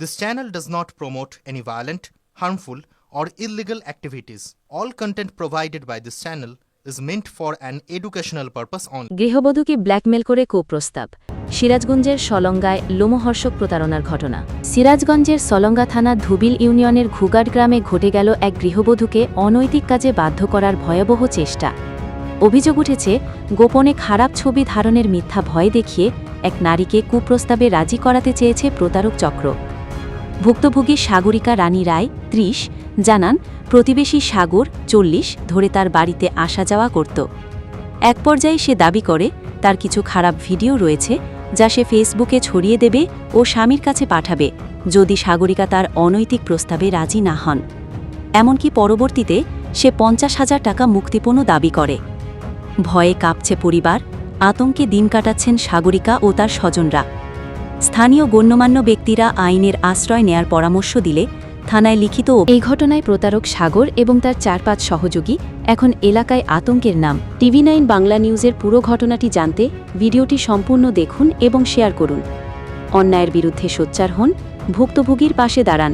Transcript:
This channel does not promote any violent, harmful, or illegal activities. All content provided by this channel is meant for an educational purpose only. গৃহবধূকে blackmail করে কুপ্রস্তাব সিরাজগঞ্জের সলঙ্গায় লোমহর্ষক প্রতারণার ঘটনা সিরাজগঞ্জের সলঙ্গা থানা ধুবিল ইউনিয়নের ঘুগাট গ্রামে ঘটে গেল এক গৃহবধূকে অনৈতিক কাজে বাধ্য করার ভয়াবহ চেষ্টা অভিযোগ উঠেছে গোপনে খারাপ ছবি ধারণের মিথ্যা ভয় দেখিয়ে এক নারীকে কুপ্রস্তাবে রাজি করাতে চেয়েছে প্রতারক চক্র ভুক্তভোগী সাগরিকা রানী রায় ত্রিশ জানান, প্রতিবেশী সাগর চল্লিশ ধরে তার বাড়িতে আসা যাওয়া করত। এক পর্যায়ে সে দাবি করে, তার কিছু খারাপ ভিডিও রয়েছে যা সে ফেসবুকে ছড়িয়ে দেবে ও স্বামীর কাছে পাঠাবে, যদি সাগরিকা তার অনৈতিক প্রস্তাবে রাজি না হন। এমনকি পরবর্তীতে সে পঞ্চাশ হাজার টাকা মুক্তিপণও দাবি করে। ভয়ে কাঁপছে পরিবার, আতঙ্কে দিন কাটাচ্ছেন সাগরিকা ও তার স্বজনরা। স্থানীয় গণ্যমান্য ব্যক্তিরা আইনের আশ্রয় নেয়ার পরামর্শ দিলে থানায় লিখিত এই ঘটনায় প্রতারক সাগর এবং তার চার পাঁচ সহযোগী এখন এলাকায় আতঙ্কের নাম। টিভি নাইন বাংলা নিউজের পুরো ঘটনাটি জানতে ভিডিওটি সম্পূর্ণ দেখুন এবং শেয়ার করুন। অন্যায়ের বিরুদ্ধে সোচ্চার হন, ভুক্তভোগীর পাশে দাঁড়ান।